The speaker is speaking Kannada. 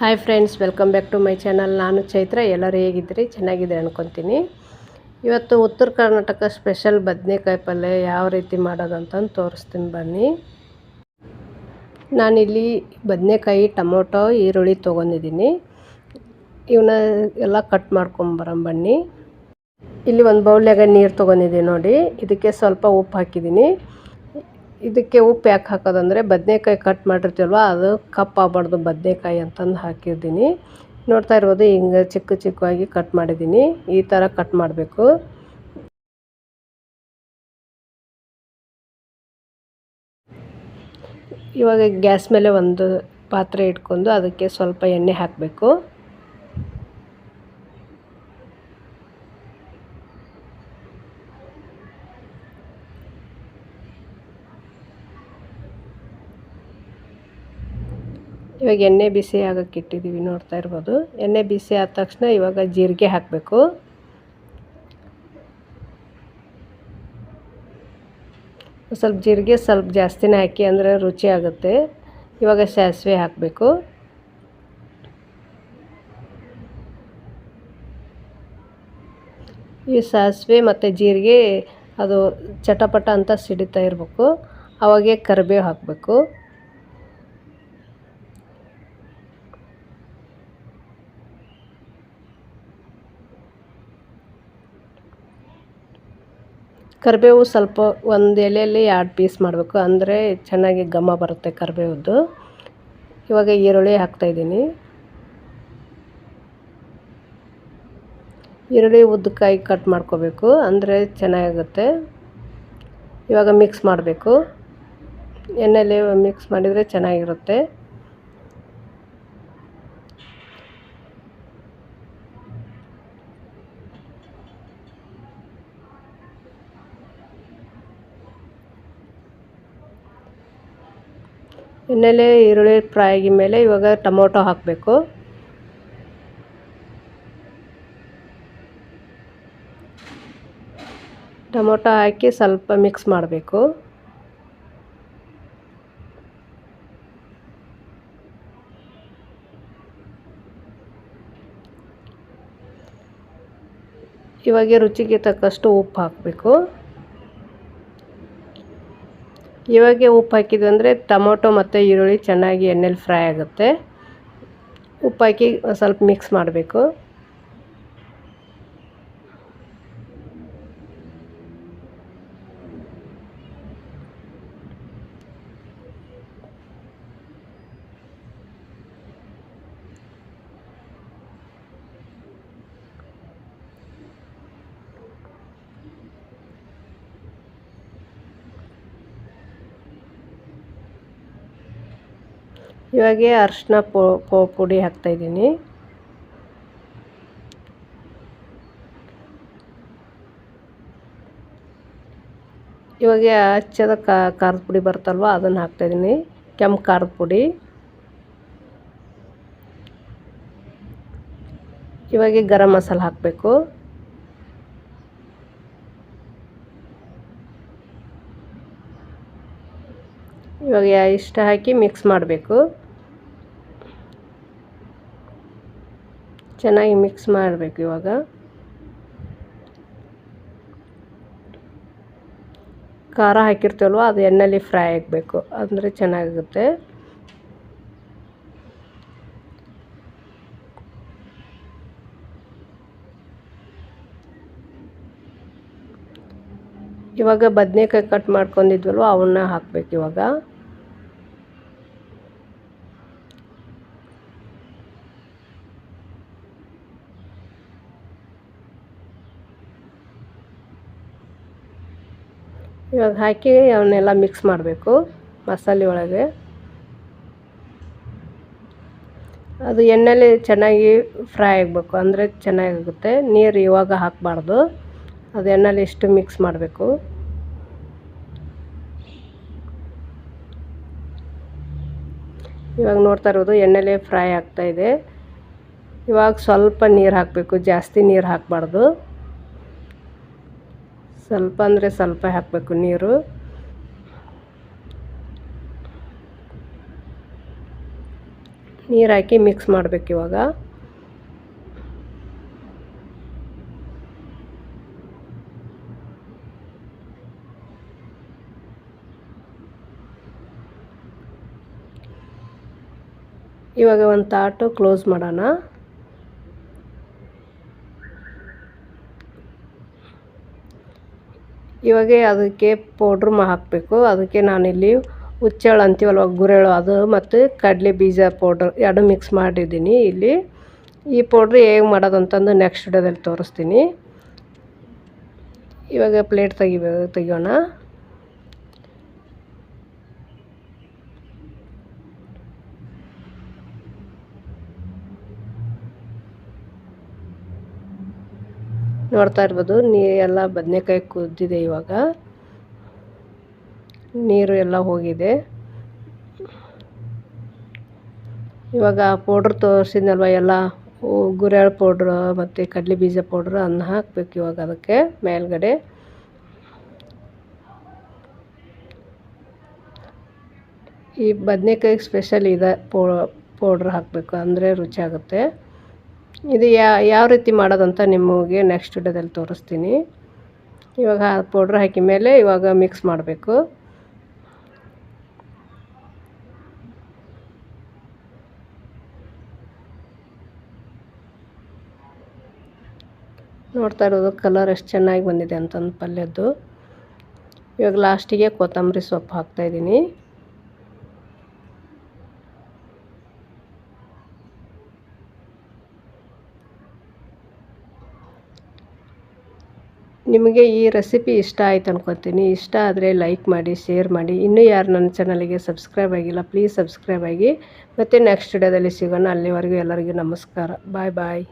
Hi friends welcome back to my channel ನಾನು ಚೈತ್ರ. ಎಲ್ಲರೂ ಹೇಗಿದ್ದೀರಿ? ಚೆನ್ನಾಗಿದೆ ಅನ್ಕೊತೀನಿ. ಇವತ್ತು ಉತ್ತರ ಕರ್ನಾಟಕ ಸ್ಪೆಷಲ್ ಬದನೆಕಾಯಿ ಪಲ್ಯ ಯಾವ ರೀತಿ ಮಾಡೋದಂತಂದು ತೋರಿಸ್ತೀನಿ ಬನ್ನಿ. ನಾನಿಲ್ಲಿ ಬದನೆಕಾಯಿ, ಟೊಮೊಟೊ, ಈರುಳ್ಳಿ ತೊಗೊಂಡಿದ್ದೀನಿ. ಇವನ್ನ ಎಲ್ಲ ಕಟ್ ಮಾಡ್ಕೊಂಬರಂ ಬನ್ನಿ. ಇಲ್ಲಿ ಒಂದು ಬೌಲ್ಯಾಗ ನೀರು ತೊಗೊಂಡಿದ್ದೀನಿ ನೋಡಿ. ಇದಕ್ಕೆ ಸ್ವಲ್ಪ ಉಪ್ಪು ಹಾಕಿದ್ದೀನಿ. ಇದಕ್ಕೆ ಉಪ್ಪು ಯಾಕೆ ಹಾಕೋದಂದರೆ ಬದನೆಕಾಯಿ ಕಟ್ ಮಾಡಿರ್ತೀವಲ್ವ, ಅದು ಕಪ್ಪಾಗಬಾರ್ದು ಬದನೇಕಾಯಿ ಅಂತಂದು ಹಾಕಿದ್ದೀನಿ ನೋಡ್ತಾ ಇರ್ಬೋದು, ಹಿಂಗೆ ಚಿಕ್ಕ ಚಿಕ್ಕವಾಗಿ ಕಟ್ ಮಾಡಿದ್ದೀನಿ. ಈ ಥರ ಕಟ್ ಮಾಡಬೇಕು. ಇವಾಗ ಗ್ಯಾಸ್ ಮೇಲೆ ಒಂದು ಪಾತ್ರೆ ಇಟ್ಕೊಂಡು ಅದಕ್ಕೆ ಸ್ವಲ್ಪ ಎಣ್ಣೆ ಹಾಕಬೇಕು. ಇವಾಗ ಎಣ್ಣೆ ಬಿಸಿ ಆಗಕ್ಕೆ ಇಟ್ಟಿದ್ದೀವಿ, ನೋಡ್ತಾ ಇರ್ಬೋದು. ಎಣ್ಣೆ ಬಿಸಿ ಆದ ತಕ್ಷಣ ಇವಾಗ ಜೀರಿಗೆ ಹಾಕಬೇಕು. ಸ್ವಲ್ಪ ಜೀರಿಗೆ ಸ್ವಲ್ಪ ಜಾಸ್ತಿನೇ ಹಾಕಿ ಅಂದರೆ ರುಚಿ ಆಗುತ್ತೆ. ಇವಾಗ ಸಾಸಿವೆ ಹಾಕಬೇಕು. ಈ ಸಾಸಿವೆ ಮತ್ತು ಜೀರಿಗೆ ಅದು ಚಟಪಟ ಅಂತ ಸಿಡಿತಾ ಇರಬೇಕು. ಅವಾಗೆ ಕರಿಬೇವು ಹಾಕಬೇಕು. ಕರಿಬೇವು ಸ್ವಲ್ಪ ಒಂದು ಎಲೆಯಲ್ಲಿ ಎರಡು ಪೀಸ್ ಮಾಡಬೇಕು. ಅಂದರೆ ಚೆನ್ನಾಗಿ ಘಮ ಬರುತ್ತೆ ಕರಿಬೇವದ್ದು ಇವಾಗ ಈರುಳ್ಳಿ ಹಾಕ್ತಾಯಿದ್ದೀನಿ ಈರುಳ್ಳಿ ಉದ್ದಕ್ಕಾಗಿ ಕಟ್ ಮಾಡ್ಕೋಬೇಕು. ಅಂದರೆ ಚೆನ್ನಾಗುತ್ತೆ ಇವಾಗ ಮಿಕ್ಸ್ ಮಾಡಬೇಕು. ಎಣ್ಣೆಯಲ್ಲಿ ಮಿಕ್ಸ್ ಮಾಡಿದರೆ ಚೆನ್ನಾಗಿರುತ್ತೆ. ಎಣ್ಣೆಲೆ, ಈರುಳ್ಳಿ ಫ್ರೈ ಆಗಿದ ಮೇಲೆ ಇವಾಗ ಟೊಮೊಟೊ ಹಾಕಬೇಕು. ಟೊಮೊಟೊ ಹಾಕಿ ಸ್ವಲ್ಪ ಮಿಕ್ಸ್ ಮಾಡಬೇಕು. ಇವಾಗ ರುಚಿಗೆ ತಕ್ಕಷ್ಟು ಉಪ್ಪು ಹಾಕಬೇಕು. ಇವಾಗ ಉಪ್ಪು ಹಾಕಿದ್ವಿ ಅಂದರೆ ಟೊಮೊಟೊ ಮತ್ತು ಈರುಳ್ಳಿ ಚೆನ್ನಾಗಿ ಎಣ್ಣೆಲಿ ಫ್ರೈ ಆಗುತ್ತೆ. ಉಪ್ಪು ಹಾಕಿ ಸ್ವಲ್ಪ ಮಿಕ್ಸ್ ಮಾಡಬೇಕು. ಇವಾಗ ಅರಿಶಿನ ಪೋ ಪುಡಿ ಹಾಕ್ತಾಯಿದ್ದೀನಿ ಇವಾಗ ಹಚ್ಚದ ಖಾರದ ಪುಡಿ ಬರುತ್ತಲ್ವ, ಅದನ್ನು ಹಾಕ್ತಾಯಿದ್ದೀನಿ ಕೆಂಪು ಖಾರದ ಪುಡಿ. ಇವಾಗ ಗರಂ ಮಸಾಲ ಹಾಕಬೇಕು. ಇವಾಗ ಇಷ್ಟ ಹಾಕಿ ಮಿಕ್ಸ್ ಮಾಡಬೇಕು. ಚೆನ್ನಾಗಿ ಮಿಕ್ಸ್ ಮಾಡಬೇಕು ಇವಾಗ. ಖಾರ ಹಾಕಿರ್ತೀವಲ್ವ, ಅದು ಎಣ್ಣೆಲಿ ಫ್ರೈ ಆಗಬೇಕು, ಅಂದರೆ ಚೆನ್ನಾಗಿರುತ್ತೆ. ಇವಾಗ ಬದನೆಕಾಯಿ ಕಟ್ ಮಾಡ್ಕೊಂಡಿದ್ವಲ್ವ, ಅವನ್ನ ಹಾಕಬೇಕು ಇವಾಗ. ಇವಾಗ ಹಾಕಿ ಅವನ್ನೆಲ್ಲ ಮಿಕ್ಸ್ ಮಾಡಬೇಕು ಮಸಾಲೆ ಒಳಗೆ. ಅದು ಎಣ್ಣೆಲಿ ಚೆನ್ನಾಗಿ ಫ್ರೈ ಆಗಬೇಕು, ಅಂದರೆ ಚೆನ್ನಾಗಾಗುತ್ತೆ. ನೀರು ಇವಾಗ ಹಾಕಬಾರ್ದು, ಅದು ಎಣ್ಣೆಲಿ ಇಷ್ಟು ಮಿಕ್ಸ್ ಮಾಡಬೇಕು. ಇವಾಗ ನೋಡ್ತಾ ಇರೋದು ಎಣ್ಣೆಲೆ ಫ್ರೈ ಆಗ್ತಾಯಿದೆ ಇವಾಗ ಸ್ವಲ್ಪ ನೀರು ಹಾಕಬೇಕು, ಜಾಸ್ತಿ ನೀರು ಹಾಕಬಾರ್ದು. ಸ್ವಲ್ಪ ಅಂದರೆ ಸ್ವಲ್ಪ ಹಾಕಬೇಕು ನೀರು. ನೀರು ಹಾಕಿ ಮಿಕ್ಸ್ ಮಾಡಬೇಕು ಇವಾಗ. ಇವಾಗ ಒಂದು ತಾಟು ಕ್ಲೋಸ್ ಮಾಡೋಣ. ಇವಾಗ ಅದಕ್ಕೆ ಪೌಡ್ರ್ ಹಾಕಬೇಕು. ಅದಕ್ಕೆ ನಾನಿಲ್ಲಿ ಹುಚ್ಚೆಳು ಅಂತೀವಲ್ವ, ಗುರೆಳು ಅದು ಮತ್ತು ಕಡಲೆ ಬೀಜ ಪೌಡ್ರ್ ಎರಡು ಮಿಕ್ಸ್ ಮಾಡಿದ್ದೀನಿ ಇಲ್ಲಿ. ಈ ಪೌಡ್ರ್ ಹೇಗೆ ಮಾಡೋದು ಅಂತಂದು ನೆಕ್ಸ್ಟ್ ವಿಡಿಯೋದಲ್ಲಿ ತೋರಿಸ್ತೀನಿ. ಇವಾಗ ಪ್ಲೇಟ್ ತೆಗಿಬೇಕು ತೆಗಿಯೋಣ. ನೋಡ್ತಾ ಇರ್ಬೋದು. ನೀರೆಲ್ಲ ಬದನೆಕಾಯಿ ಕುದ್ದಿದೆ ಇವಾಗ. ನೀರು ಎಲ್ಲ ಹೋಗಿದೆ. ಇವಾಗ ಪೌಡ್ರ್ ತೋರಿಸಿದ್ನಲ್ವ ಎಲ್ಲ? ಗುರೆಳ್ ಪೌಡ್ರ್ ಮತ್ತು ಕಡಲೆ ಬೀಜ ಪೌಡ್ರ್ ಅನ್ನ ಹಾಕ್ಬೇಕು ಇವಾಗ ಅದಕ್ಕೆ ಮೇಲ್ಗಡೆ. ಈ ಬದನೆಕಾಯಿಗೆ ಸ್ಪೆಷಲ್ ಇದೆ ಪೌಡ್ರ್ ಹಾಕಬೇಕು. ಅಂದರೆ ರುಚಿ ಆಗುತ್ತೆ. ಇದು ಯಾವ ರೀತಿ ಮಾಡೋದಂತ ನಿಮಗೆ ನೆಕ್ಸ್ಟ್ ವಿಡಿಯೋದಲ್ಲಿ ತೋರಿಸ್ತೀನಿ. ಇವಾಗ ಪೌಡ್ರ್ ಹಾಕಿದ ಮೇಲೆ ಇವಾಗ ಮಿಕ್ಸ್ ಮಾಡಬೇಕು. ನೋಡ್ತಾ ಇರೋದು ಕಲರ್ ಎಷ್ಟು ಚೆನ್ನಾಗಿ ಬಂದಿದೆ ಅಂತಂದು ಪಲ್ಯದ್ದು. ಇವಾಗ ಲಾಸ್ಟಿಗೆ ಕೊತ್ತಂಬರಿ ಸೊಪ್ಪು ಹಾಕ್ತಾಯಿದ್ದೀನಿ ನಿಮಗೆ ಈ ರೆಸಿಪಿ ಇಷ್ಟ ಆಯ್ತು ಅನ್ಕೋತೀನಿ. ಇಷ್ಟ ಆದರೆ ಲೈಕ್ ಮಾಡಿ ಶೇರ್ ಮಾಡಿ. ಇನ್ನೂ ಯಾರು ನನ್ನ ಚಾನಲಿಗೆ ಸಬ್ಸ್ಕ್ರೈಬ್ ಆಗಿಲ್ಲ ಪ್ಲೀಸ್ ಸಬ್ಸ್ಕ್ರೈಬ್ ಆಗಿ. ಮತ್ತು ನೆಕ್ಸ್ಟ್ ವಿಡಿಯೋದಲ್ಲಿ ಸಿಗೋಣ. ಅಲ್ಲಿವರೆಗೂ ಎಲ್ಲರಿಗೂ ನಮಸ್ಕಾರ. ಬಾಯ್ ಬಾಯ್